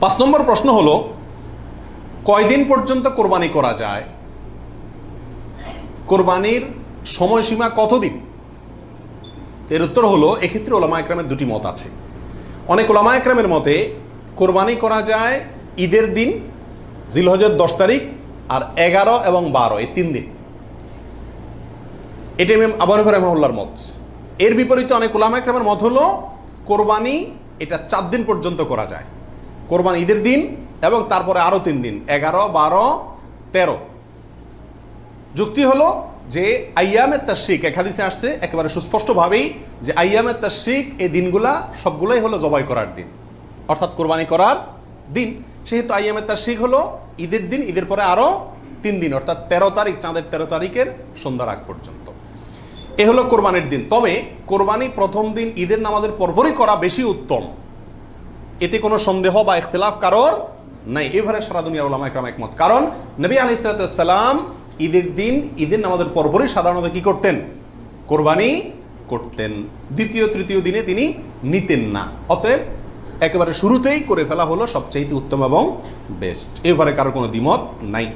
পাঁচ নম্বর প্রশ্ন হলো, কয়দিন পর্যন্ত কোরবানি করা যায়? কোরবানির সময়সীমা কতদিন? এর উত্তর হলো, এক্ষেত্রে ওলামা একরামের দুটি মত আছে। অনেক ওলামা একরামের মতে, কোরবানি করা যায় ঈদের দিন জিলহজের দশ তারিখ আর এগারো এবং বারো, এই তিন দিন। এটি এম আবানফর রহমুল্লার মত। এর বিপরীতে অনেক ওলামা একরামের মত হলো, কোরবানি এটা চার দিন পর্যন্ত করা যায়। কোরবানি ঈদের দিন এবং তারপরে আরও তিন দিন, এগারো, বারো, তেরো। যুক্তি হলো যে আইয়ামের তাশিক এক হাদিসে আসছে, একেবারে সুস্পষ্টভাবেই যে আইয়ামের তাশিক এই দিনগুলা সবগুলোই হলো জবাই করার দিন, অর্থাৎ কোরবানি করার দিন। সেহেতু আইয়ামের তাশিক হলো ঈদের দিন, ঈদের পরে আরও তিন দিন, অর্থাৎ তেরো তারিখ, চাঁদের তেরো তারিখের সন্ধ্যার আগ পর্যন্ত। এ হলো কোরবানির দিন। তবে কোরবানি প্রথম দিন ঈদের নামাজের পরপরই করা বেশি উত্তম। এতে কোনো সন্দেহ বা ইখতলাফ কারোর নাই। এভাবে সারা দুনিয়ার ওলামা একরাম একমত। কারণ নবী আলি সালাম ঈদের দিন, ঈদের নামাজের পরপরই সাধারণত কি করতেন? কোরবানি করতেন। দ্বিতীয়, তৃতীয় দিনে তিনি নিতেন না। অতএব একেবারে শুরুতেই করে ফেলা হলো সবচেয়ে উত্তম এবং বেস্ট এবারে কারও কোনো দ্বিমত নাই।